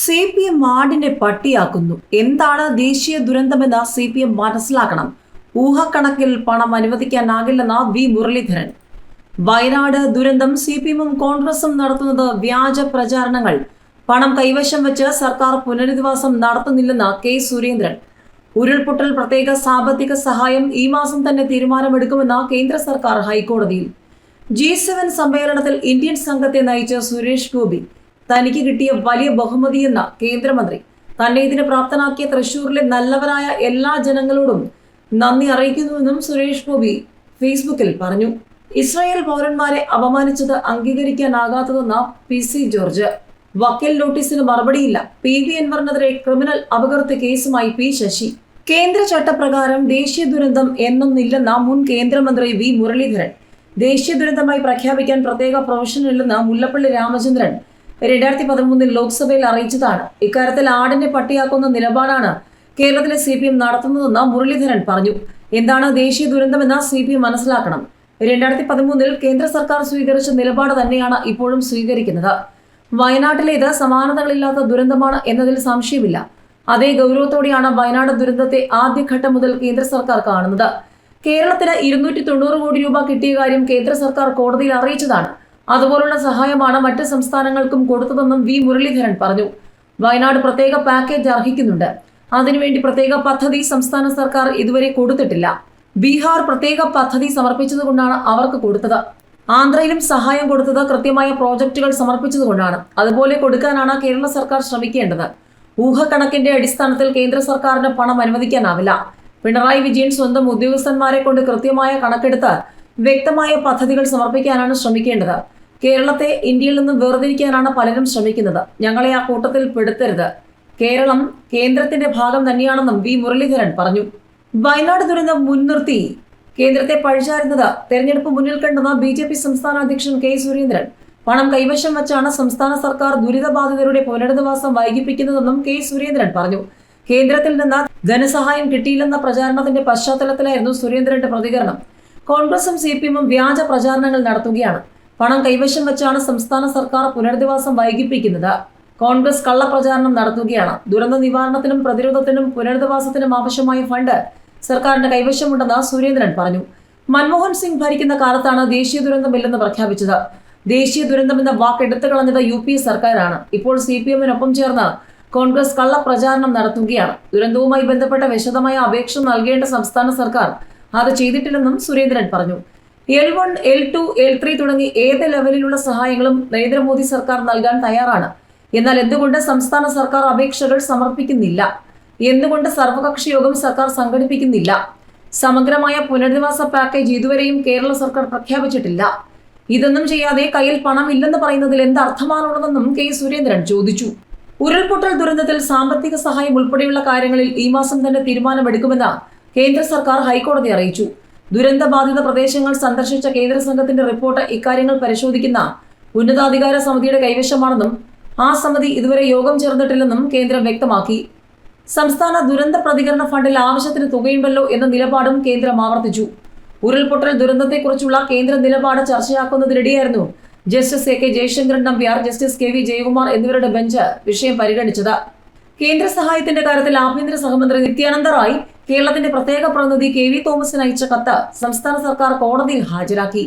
C P M വാർഡിനെ പട്ടിയാക്കുന്നു. എന്താണ് ദേശീയ ദുരന്തമെന്ന് സി പി എം മനസ്സിലാക്കണം. ഊഹക്കണക്കിൽ പണം അനുവദിക്കാനാകില്ലെന്ന വി മുരളീധരൻ. വയനാട് ദുരന്തം സി പി എമ്മും കോൺഗ്രസും നടത്തുന്നത് വ്യാജ പ്രചാരണങ്ങൾ. പണം കൈവശം വെച്ച് സർക്കാർ പുനരധിവാസം നടത്തുന്നില്ലെന്ന് കെ സുരേന്ദ്രൻ. ഉരുൾപൊട്ടൽ പ്രത്യേക സാമ്പത്തിക സഹായം ഈ മാസം തന്നെ തീരുമാനമെടുക്കുമെന്ന കേന്ദ്ര സർക്കാർ ഹൈക്കോടതിയിൽ. ജി സെവൻ സമ്മേളനത്തിൽ ഇന്ത്യൻ സംഘത്തെ നയിച്ച സുരേഷ് ഗോപി തനിക്ക് കിട്ടിയ വലിയ ബഹുമതിയെന്ന കേന്ദ്രമന്ത്രി തന്നെ ഇതിന് പ്രാപ്തനാക്കിയ തൃശൂരിലെ നല്ലവരായ എല്ലാ ജനങ്ങളോടും നന്ദി അറിയിക്കുന്നുവെന്നും സുരേഷ് ഗോപി ഫേസ്ബുക്കിൽ പറഞ്ഞു. ഇസ്രായേൽ പൗരന്മാരെ അപമാനിച്ചത് അംഗീകരിക്കാനാകാത്തതെന്ന പി സി ജോർജ്. വക്കീൽ നോട്ടീസിന് മറുപടിയില്ല. പി വി അൻവറിനെതിരെ ക്രിമിനൽ അപകീർത്തി കേസുമായി പി ശശി. കേന്ദ്ര ചട്ടപ്രകാരം ദേശീയ ദുരന്തം എന്നൊന്നില്ലെന്ന മുൻ കേന്ദ്രമന്ത്രി വി മുരളീധരൻ. ദേശീയ ദുരന്തമായി പ്രഖ്യാപിക്കാൻ പ്രത്യേക പ്രൊഫഷനില്ലെന്ന് മുല്ലപ്പള്ളി രാമചന്ദ്രൻ രണ്ടായിരത്തി പതിമൂന്നിൽ ലോക്സഭയിൽ അറിയിച്ചതാണ്. ഇക്കാര്യത്തിൽ ആടിനെ പട്ടിയാക്കുന്ന നിലപാടാണ് കേരളത്തിലെ സി പി എം നടത്തുന്നതെന്ന് മുരളീധരൻ പറഞ്ഞു. എന്താണ് ദേശീയ ദുരന്തമെന്ന് സി പി എം മനസ്സിലാക്കണം. രണ്ടായിരത്തി പതിമൂന്നിൽ കേന്ദ്ര സർക്കാർ സ്വീകരിച്ച നിലപാട് തന്നെയാണ് ഇപ്പോഴും സ്വീകരിക്കുന്നത്. വയനാട്ടിലേത് സമാനതകളില്ലാത്ത ദുരന്തമാണ് എന്നതിൽ സംശയമില്ല. അതേ ഗൗരവത്തോടെയാണ് വയനാട് ദുരന്തത്തെ ആദ്യഘട്ടം മുതൽ കേന്ദ്ര സർക്കാർ കാണുന്നത്. കേരളത്തിന് ഇരുന്നൂറ്റി തൊണ്ണൂറ് കോടി രൂപ കിട്ടിയ കാര്യം കേന്ദ്ര സർക്കാർ കോടതിയിൽ അറിയിച്ചതാണ്. അതുപോലുള്ള സഹായമാണ് മറ്റ് സംസ്ഥാനങ്ങൾക്കും കൊടുത്തതെന്നും വി. മുരളീധരൻ പറഞ്ഞു. വയനാട് പ്രത്യേക പാക്കേജ് അർഹിക്കുന്നുണ്ട്. അതിനുവേണ്ടി പ്രത്യേക പദ്ധതി സംസ്ഥാന സർക്കാർ ഇതുവരെ കൊടുത്തിട്ടില്ല. ബീഹാർ പ്രത്യേക പദ്ധതി സമർപ്പിച്ചതുകൊണ്ടാണ് അവർക്ക് കൊടുത്തത്. ആന്ധ്രയിലും സഹായം കൊടുത്തത് കൃത്യമായ പ്രോജക്റ്റുകൾ സമർപ്പിച്ചതുകൊണ്ടാണ്. അതുപോലെ കൊടുക്കാനാണ് കേരള സർക്കാർ ശ്രമിക്കേണ്ടത്. ഊഹക്കണക്കിന്റെ അടിസ്ഥാനത്തിൽ കേന്ദ്ര സർക്കാരിന് പണം അനുവദിക്കാനാവില്ല. പിണറായി വിജയൻ സ്വന്തം ഉദ്യോഗസ്ഥന്മാരെ കൊണ്ട് കൃത്യമായ കണക്കെടുത്ത് വ്യക്തമായ പദ്ധതികൾ സമർപ്പിക്കാനാണ് ശ്രമിക്കേണ്ടത്. കേരളത്തെ ഇന്ത്യയിൽ നിന്നും വേർതിരിക്കാനാണ് പലരും ശ്രമിക്കുന്നത്. ഞങ്ങളെ ആ കൂട്ടത്തിൽ പെടുത്തരുത്. കേരളം കേന്ദ്രത്തിന്റെ ഭാഗം തന്നെയാണെന്നും വി മുരളീധരൻ പറഞ്ഞു. വയനാട് ദുരന്തം മുൻനിർത്തി കേന്ദ്രത്തെ പഴിചാരുന്നത് തെരഞ്ഞെടുപ്പ് മുന്നിൽ കണ്ടെന്ന ബി ജെ പി സംസ്ഥാന അധ്യക്ഷൻ കെ സുരേന്ദ്രൻ. പണം കൈവശം വെച്ചാണ് സംസ്ഥാന സർക്കാർ ദുരിതബാധിതരുടെ പുനരധിവാസം വൈകിപ്പിക്കുന്നതെന്നും കെ സുരേന്ദ്രൻ പറഞ്ഞു. കേന്ദ്രത്തിൽ നിന്ന് ധനസഹായം കിട്ടിയില്ലെന്ന പ്രചാരണത്തിന്റെ പശ്ചാത്തലത്തിലായിരുന്നു സുരേന്ദ്രന്റെ പ്രതികരണം. കോൺഗ്രസും സി പി എമ്മും വ്യാജ പ്രചാരണങ്ങൾ നടത്തുകയാണ്. പണം കൈവശം വെച്ചാണ് സംസ്ഥാന സർക്കാർ പുനരധിവാസം വൈകിപ്പിക്കുന്നത്. കോൺഗ്രസ് കള്ളപ്രചാരണം നടത്തുകയാണ്. ദുരന്ത നിവാരണത്തിനും പ്രതിരോധത്തിനും പുനരധിവാസത്തിനും ആവശ്യമായ ഫണ്ട് സർക്കാരിന്റെ കൈവശമുണ്ടെന്ന് സുരേന്ദ്രൻ പറഞ്ഞു. മൻമോഹൻ സിംഗ് ഭരിക്കുന്ന കാലത്താണ് ദേശീയ ദുരന്തമില്ലെന്ന് പ്രഖ്യാപിച്ചത്. ദേശീയ ദുരന്തമെന്ന വാക്ക് എടുത്തു കളഞ്ഞത് യു പി സർക്കാരാണ്. ഇപ്പോൾ സി പി എമ്മിനൊപ്പം ചേർന്ന് കോൺഗ്രസ് കള്ളപ്രചാരണം നടത്തുകയാണ്. ദുരന്തവുമായി ബന്ധപ്പെട്ട വിശദമായ അപേക്ഷ നൽകേണ്ട സംസ്ഥാന സർക്കാർ അത് ചെയ്തിട്ടില്ലെന്നും സുരേന്ദ്രൻ പറഞ്ഞു. L one L two L three തുടങ്ങി ഏത് ലെവലിലുള്ള സഹായങ്ങളും നരേന്ദ്രമോദി സർക്കാർ നൽകാൻ തയ്യാറാണ്. എന്നാൽ എന്തുകൊണ്ട് സംസ്ഥാന സർക്കാർ അപേക്ഷകൾ സമർപ്പിക്കുന്നില്ല? എന്തുകൊണ്ട് സർവകക്ഷി യോഗം സർക്കാർ സംഘടിപ്പിക്കുന്നില്ല? സമഗ്രമായ പുനരധിവാസ പാക്കേജ് ഇതുവരെയും കേരള സർക്കാർ പ്രഖ്യാപിച്ചിട്ടില്ല. ഇതൊന്നും ചെയ്യാതെ കയ്യിൽ പണം ഇല്ലെന്ന് പറയുന്നതിൽ എന്ത് അർത്ഥമാണുള്ളതെന്നും കെ സുരേന്ദ്രൻ ചോദിച്ചു. ഉരുൾപൊട്ടൽ ദുരന്തത്തിൽ സാമ്പത്തിക സഹായം ഉൾപ്പെടെയുള്ള കാര്യങ്ങളിൽ ഈ മാസം തന്നെ തീരുമാനമെടുക്കുമെന്ന് കേന്ദ്ര സർക്കാർ ഹൈക്കോടതി അറിയിച്ചു. ദുരന്തബാധിത പ്രദേശങ്ങൾ സന്ദർശിച്ച കേന്ദ്ര സംഘത്തിന്റെ റിപ്പോർട്ട് ഇക്കാര്യങ്ങൾ പരിശോധിക്കുന്ന ഉന്നതാധികാര സമിതിയുടെ കൈവശമാണെന്നും ആ സമിതി ഇതുവരെ യോഗം ചേർന്നിട്ടില്ലെന്നും കേന്ദ്രം വ്യക്തമാക്കി. സംസ്ഥാന ദുരന്ത പ്രതികരണ ഫണ്ടിൽ ആവശ്യത്തിന് തുകയുണ്ടല്ലോ എന്ന നിലപാടും കേന്ദ്രം ആവർത്തിച്ചു. ഉരുൾപൊട്ടൽ ദുരന്തത്തെക്കുറിച്ചുള്ള കേന്ദ്ര നിലപാട് ചർച്ചയാക്കുന്നതിനിടെയായിരുന്നു justice A K Jayasankaran Nambiar justice K V Jayakumar എന്നിവരുടെ ബെഞ്ച് വിഷയം പരിഗണിച്ചത്. കേന്ദ്ര സഹായത്തിന്റെ കാര്യത്തിൽ ആഭ്യന്തര സഹമന്ത്രി നിത്യാനന്ദ റായ് കേരളത്തിന്റെ പ്രത്യേക പ്രതിനിധി കെ വി തോമസിന് അയച്ച കത്ത് സംസ്ഥാന സർക്കാർ കോടതിയിൽ ഹാജരാക്കി.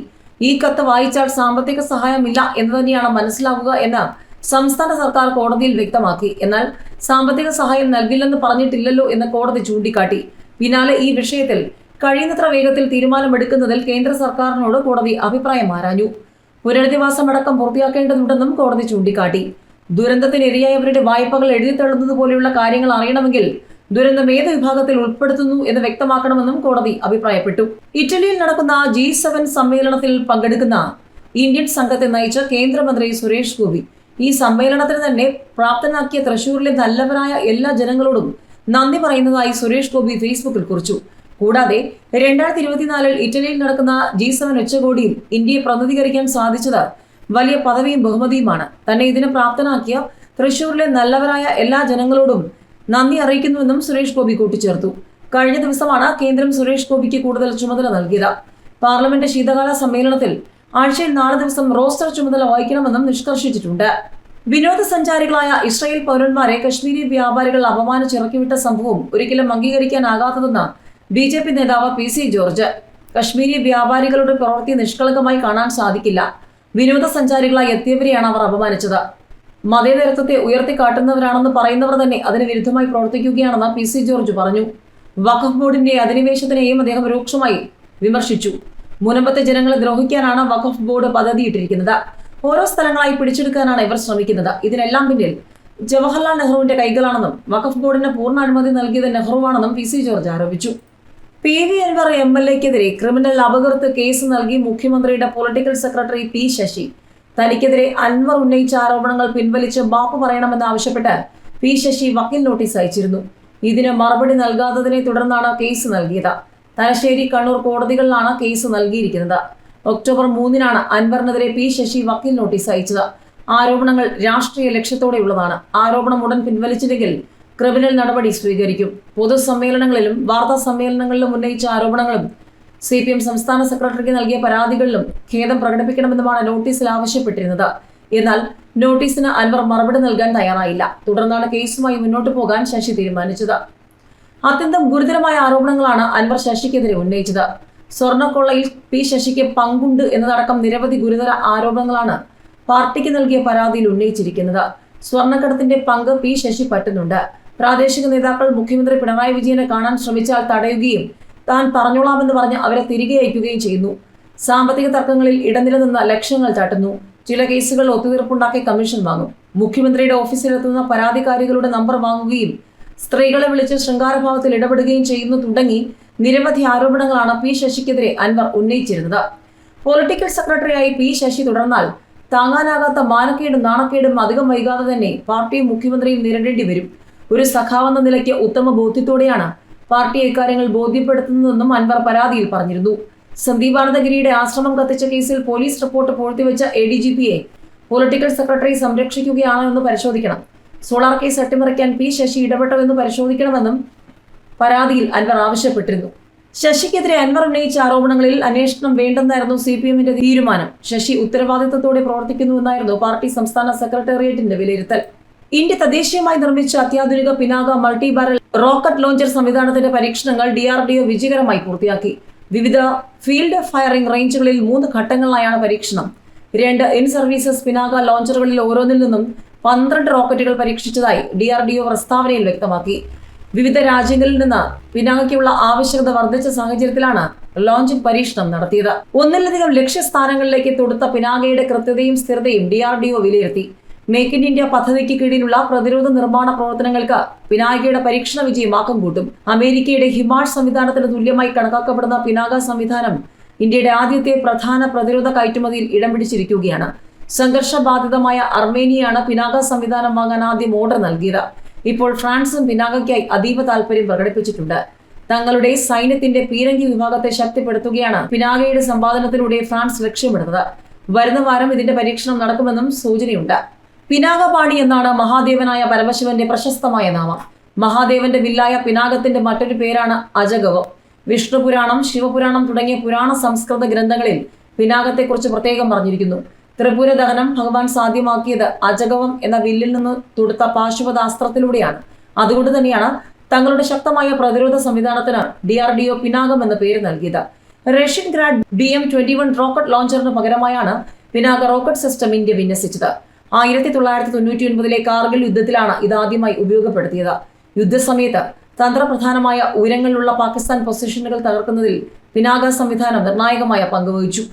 ഈ കത്ത് വായിച്ചാൽ സാമ്പത്തിക സഹായമില്ല എന്ന് തന്നെയാണ് മനസ്സിലാവുക എന്ന് സംസ്ഥാന സർക്കാർ കോടതിയിൽ വ്യക്തമാക്കി. എന്നാൽ സാമ്പത്തിക സഹായം നൽകില്ലെന്ന് പറഞ്ഞിട്ടില്ലല്ലോ എന്ന് കോടതി ചൂണ്ടിക്കാട്ടി. പിന്നാലെ ഈ വിഷയത്തിൽ കഴിയുന്നത്ര വേഗത്തിൽ തീരുമാനമെടുക്കുന്നതിൽ കേന്ദ്ര സർക്കാരിനോട് കോടതി അഭിപ്രായം ആരാഞ്ഞു. പുനരധിവാസമടക്കം പൂർത്തിയാക്കേണ്ടതുണ്ടെന്നും കോടതി ചൂണ്ടിക്കാട്ടി. ദുരന്തത്തിന് ഇരയായവരുടെ വായ്പകൾ എഴുതിത്തള്ളുന്നത് പോലെയുള്ള കാര്യങ്ങൾ അറിയണമെങ്കിൽ ദുരന്തം ഏത് വിഭാഗത്തിൽ ഉൾപ്പെടുത്തുന്നു എന്ന് വ്യക്തമാക്കണമെന്നും കോടതി അഭിപ്രായപ്പെട്ടു. ഇറ്റലിയിൽ നടക്കുന്ന ജി സെവൻ സമ്മേളനത്തിൽ പങ്കെടുക്കുന്ന ഇന്ത്യൻ സംഘത്തെ നയിച്ച കേന്ദ്രമന്ത്രി സുരേഷ് ഗോപി ഈ സമ്മേളനത്തിന് തന്നെ പ്രാപ്തനാക്കിയ തൃശൂരിലെ നല്ലവരായ എല്ലാ ജനങ്ങളോടും നന്ദി പറയുന്നതായി സുരേഷ് ഗോപി ഫേസ്ബുക്കിൽ കുറിച്ചു. കൂടാതെ രണ്ടായിരത്തി ഇരുപത്തിനാലിൽ ഇറ്റലിയിൽ നടക്കുന്ന ജി സെവൻ ഉച്ചകോടിയിൽ ഇന്ത്യയെ പ്രതിനിധീകരിക്കാൻ സാധിച്ചത് വലിയ പദവിയും ബഹുമതിയുമാണ്. തന്നെ ഇതിന് പ്രാപ്തനാക്കിയ തൃശൂരിലെ നല്ലവരായ എല്ലാ ജനങ്ങളോടും നന്ദി അറിയിക്കുന്നുവെന്നും സുരേഷ് ഗോപി കൂട്ടിച്ചേർത്തു. കഴിഞ്ഞ ദിവസമാണ് കേന്ദ്രം സുരേഷ് ഗോപിക്ക് കൂടുതൽ ചുമതല നൽകിയത്. പാർലമെന്റ് ശീതകാല സമ്മേളനത്തിൽ ആഴ്ചയിൽ നാല് ദിവസം റോസ്റ്റർ ചുമതല വഹിക്കണമെന്നും നിഷ്കർഷിച്ചിട്ടുണ്ട്. വിനോദസഞ്ചാരികളായ ഇസ്രായേൽ പൗരന്മാരെ കശ്മീരി വ്യാപാരികൾ അപമാനിച്ചിറക്കിവിട്ട സംഭവം ഒരിക്കലും അംഗീകരിക്കാനാകാത്തതെന്ന് ബി ജെ പി നേതാവ് പി സി ജോർജ്. കശ്മീരി വ്യാപാരികളുടെ പ്രവൃത്തി നിഷ്കളങ്കമായി കാണാൻ സാധിക്കില്ല. വിനോദസഞ്ചാരികളായി എത്തിയവരെയാണ് അവർ അപമാനിച്ചത്. മതേതരത്വത്തെ ഉയർത്തിക്കാട്ടുന്നവരാണെന്ന് പറയുന്നവർ തന്നെ അതിന് വിരുദ്ധമായി പ്രവർത്തിക്കുകയാണെന്ന് പി സി ജോർജ് പറഞ്ഞു. വഖഫ് ബോർഡിന്റെ അധിനിവേശത്തിനെയും അദ്ദേഹം രൂക്ഷമായി വിമർശിച്ചു. മുനമ്പത്തെ ജനങ്ങളെ ദ്രോഹിക്കാനാണ് വഖഫ് ബോർഡ് പദ്ധതിയിട്ടിരിക്കുന്നത്. ഓരോ സ്ഥലങ്ങളായി പിടിച്ചെടുക്കാനാണ് ഇവർ ശ്രമിക്കുന്നത്. ഇതിനെല്ലാം പിന്നിൽ ജവഹർലാൽ നെഹ്റുവിന്റെ കൈകളാണെന്നും വഖഫ് ബോർഡിന് പൂർണ അനുമതി നൽകിയത് നെഹ്റുവാണെന്നും പി സി ജോർജ് ആരോപിച്ചു. P V Anvar M L എക്കെതിരെ criminal അപകീർത്ത് കേസ് നൽകി മുഖ്യമന്ത്രിയുടെ പൊളിറ്റിക്കൽ സെക്രട്ടറി പി ശശി. തനിക്കെതിരെ അൻവർ ഉന്നയിച്ച ആരോപണങ്ങൾ പിൻവലിച്ച് മാപ്പ് പറയണമെന്ന് ആവശ്യപ്പെട്ട് പി ശശി വക്കീൽ നോട്ടീസ് അയച്ചിരുന്നു. ഇതിന് മറുപടി നൽകാത്തതിനെ തുടർന്നാണ് കേസ് നൽകിയത്. തലശ്ശേരി കണ്ണൂർ കോടതികളിലാണ് കേസ് നൽകിയിരിക്കുന്നത്. ഒക്ടോബർ മൂന്നിനാണ് അൻവറിനെതിരെ പി ശശി വക്കീൽ നോട്ടീസ് അയച്ചത്. ആരോപണങ്ങൾ രാഷ്ട്രീയ ലക്ഷ്യത്തോടെയുള്ളതാണ്. ആരോപണം ഉടൻ പിൻവലിച്ചില്ലെങ്കിൽ ക്രിമിനൽ നടപടി സ്വീകരിക്കും. പൊതുസമ്മേളനങ്ങളിലും വാർത്താ സമ്മേളനങ്ങളിലും ഉന്നയിച്ച ആരോപണങ്ങളും സി പി എം സംസ്ഥാന സെക്രട്ടറിക്ക് നൽകിയ പരാതികളിലും ഖേദം പ്രകടിപ്പിക്കണമെന്നുമാണ് നോട്ടീസിൽ ആവശ്യപ്പെട്ടിരുന്നത്. എന്നാൽ നോട്ടീസിന് അൻവർ മറുപടി നൽകാൻ തയ്യാറായില്ല. തുടർന്നാണ് കേസുമായി മുന്നോട്ട് പോകാൻ ശശി തീരുമാനിച്ചത്. അത്യന്തം ഗുരുതരമായ ആരോപണങ്ങളാണ് അൻവർ ശശിക്കെതിരെ ഉന്നയിച്ചത്. സ്വർണക്കൊള്ളയിൽ പി ശശിക്ക് പങ്കുണ്ട് എന്നതടക്കം നിരവധി ഗുരുതര ആരോപണങ്ങളാണ് പാർട്ടിക്ക് നൽകിയ പരാതിയിൽ ഉന്നയിച്ചിരിക്കുന്നത്. സ്വർണക്കടത്തിന്റെ പങ്ക് പി ശശി പറ്റുന്നുണ്ട്. പ്രാദേശിക നേതാക്കൾ മുഖ്യമന്ത്രി പിണറായി വിജയനെ കാണാൻ ശ്രമിച്ചാൽ തടയുകയും താൻ പറഞ്ഞോളാമെന്ന് പറഞ്ഞ് അവരെ തിരികെ അയക്കുകയും ചെയ്യുന്നു. സാമ്പത്തിക തർക്കങ്ങളിൽ ഇടനിലനിന്ന ലക്ഷ്യങ്ങൾ തട്ടുന്നു. ചില കേസുകൾ ഒത്തുതീർപ്പുണ്ടാക്കി കമ്മീഷൻ വാങ്ങും. മുഖ്യമന്ത്രിയുടെ ഓഫീസിലെത്തുന്ന പരാതിക്കാരികളുടെ നമ്പർ വാങ്ങുകയും സ്ത്രീകളെ വിളിച്ച് ശൃംഗാരഭാവത്തിൽ ഇടപെടുകയും ചെയ്യുന്നു തുടങ്ങി നിരവധി ആരോപണങ്ങളാണ് പി ശശിക്കെതിരെ അൻവർ ഉന്നയിച്ചിരുന്നത്. പൊളിറ്റിക്കൽ സെക്രട്ടറിയായി പി ശശി തുടർന്നാൽ താങ്ങാനാകാത്ത മാനക്കേടും നാണക്കേടും അധികം വൈകാതെ തന്നെ പാർട്ടിയും മുഖ്യമന്ത്രിയും നേരിടേണ്ടി വരും. ഒരു സഖാവെന്ന നിലയ്ക്ക് ഉത്തമ ബോധ്യത്തോടെയാണ് പാർട്ടി ഇക്കാര്യങ്ങൾ ബോധ്യപ്പെടുത്തുന്നതെന്നും അൻവർ പരാതിയിൽ പറഞ്ഞിരുന്നു. സന്ദീപ് ആനന്ദഗിരിയുടെ ആശ്രമം കത്തിച്ച കേസിൽ പോലീസ് റിപ്പോർട്ട് പൂഴ്ത്തിവെച്ച എ ഡി ജി പിയെ പൊളിറ്റിക്കൽ സെക്രട്ടറി സംരക്ഷിക്കുകയാണോ എന്ന് പരിശോധിക്കണം. സോളാർ കേസ് അട്ടിമറിക്കാൻ പി ശശി ഇടപെട്ടോ എന്ന് പരിശോധിക്കണമെന്നും പരാതിയിൽ അൻവർ ആവശ്യപ്പെട്ടിരുന്നു. ശശിക്കെതിരെ അൻവർ ഉന്നയിച്ച ആരോപണങ്ങളിൽ അന്വേഷണം വേണ്ടെന്നായിരുന്നു സി പി എമ്മിന്റെ തീരുമാനം. ശശി ഉത്തരവാദിത്തത്തോടെ പ്രവർത്തിക്കുന്നുവെന്നായിരുന്നു പാർട്ടി സംസ്ഥാന സെക്രട്ടേറിയറ്റിന്റെ വിലയിരുത്തൽ. ഇന്ത്യ തദ്ദേശീയമായി നിർമ്മിച്ച അത്യാധുനിക Pinaka multi barrel rocket launcher സംവിധാനത്തിന്റെ പരീക്ഷണങ്ങൾ ഡി ആർ ഡി ഒ വിജയകരമായി പൂർത്തിയാക്കി. വിവിധ ഫീൽഡ് ഫയറിംഗ് റേഞ്ചുകളിൽ മൂന്ന് ഘട്ടങ്ങളിലായാണ് പരീക്ഷണം. രണ്ട് ഇൻ സർവീസസ് പിനാക ലോഞ്ചറുകളിൽ ഓരോന്നിൽ നിന്നും പന്ത്രണ്ട് റോക്കറ്റുകൾ പരീക്ഷിച്ചതായി ഡി ആർ ഡി ഒ പ്രസ്താവനയിൽ വ്യക്തമാക്കി. വിവിധ രാജ്യങ്ങളിൽ നിന്ന് പിനാകയ്ക്കുള്ള ആവശ്യകത വർദ്ധിച്ച സാഹചര്യത്തിലാണ് ലോഞ്ചിംഗ് പരീക്ഷണം നടത്തിയത്. ഒന്നിലധികം ലക്ഷ്യസ്ഥാനങ്ങളിലേക്ക് തൊടുത്ത പിനാകയുടെ കൃത്യതയും സ്ഥിരതയും ഡി ആർ ഡി ഒ വിലയിരുത്തി. മേക്ക് ഇൻ ഇന്ത്യ പദ്ധതിക്ക് കീഴിലുള്ള പ്രതിരോധ നിർമ്മാണ പ്രവർത്തനങ്ങൾക്ക് പിനാകയുടെ പരീക്ഷണ വിജയം ആക്കം കൂട്ടും. അമേരിക്കയുടെ ഹിമാഷ് സംവിധാനത്തിന് തുല്യമായി കണക്കാക്കപ്പെടുന്ന പിനാക സംവിധാനം ഇന്ത്യയുടെ ആദ്യത്തെ പ്രധാന പ്രതിരോധ കയറ്റുമതിയിൽ ഇടം പിടിച്ചിരിക്കുകയാണ്. സംഘർഷബാധിതമായ അർമേനിയയാണ് പിനാക സംവിധാനം വാങ്ങാൻ ആദ്യം ഓർഡർ നൽകിയത്. ഇപ്പോൾ ഫ്രാൻസും പിനാകയ്ക്കായി അതീവ താൽപര്യം പ്രകടിപ്പിച്ചിട്ടുണ്ട്. തങ്ങളുടെ സൈന്യത്തിന്റെ പീരങ്കി വിഭാഗത്തെ ശക്തിപ്പെടുത്തുകയാണ് പിനാകയുടെ സമ്പാദനത്തിലൂടെ ഫ്രാൻസ് ലക്ഷ്യമിടുന്നത്. വരുന്ന വാരം ഇതിന്റെ പരീക്ഷണം നടക്കുമെന്നും സൂചനയുണ്ട്. പിനാകപാണി എന്നാണ് മഹാദേവനായ പരമശിവന്റെ പ്രശസ്തമായ നാമം. മഹാദേവന്റെ വില്ലായ പിനാകത്തിന്റെ മറ്റൊരു പേരാണ് അജഗവം. വിഷ്ണുപുരാണം ശിവപുരാണം തുടങ്ങിയ പുരാണ സംസ്കൃത ഗ്രന്ഥങ്ങളിൽ പിനാകത്തെക്കുറിച്ച് പ്രത്യേകം പറഞ്ഞിരിക്കുന്നു. ത്രിപുര ദഹനം ഭഗവാൻ സാധ്യമാക്കിയത് അജഗവം എന്ന വില്ലിൽ നിന്ന് തൊടുത്ത പാശുപതാസ്ത്രത്തിലൂടെയാണ് അതുകൊണ്ട് തന്നെയാണ് തങ്ങളുടെ ശക്തമായ പ്രതിരോധ സംവിധാനത്തിന് ഡി ആർ ഡി ഒ പിനാകം എന്ന പേര് നൽകിയത്. Russian Grad B M twenty one rocket ലോഞ്ചറിന് പകരമായാണ് പിനാക റോക്കറ്റ് സിസ്റ്റം ഇന്ത്യ വിന്യസിച്ചത്. ആയിരത്തി തൊള്ളായിരത്തി തൊണ്ണൂറ്റി ഒൻപതിലെ കാർഗിൽ യുദ്ധത്തിലാണ് ഇതാദ്യമായി ഉപയോഗപ്പെടുത്തിയത്. യുദ്ധസമയത്ത് തന്ത്രപ്രധാനമായ ഉയരങ്ങളിലുള്ള പാകിസ്ഥാൻ പൊസിഷനുകൾ തകർക്കുന്നതിൽ പിനാക സംവിധാനം നിർണായകമായ പങ്കുവഹിച്ചു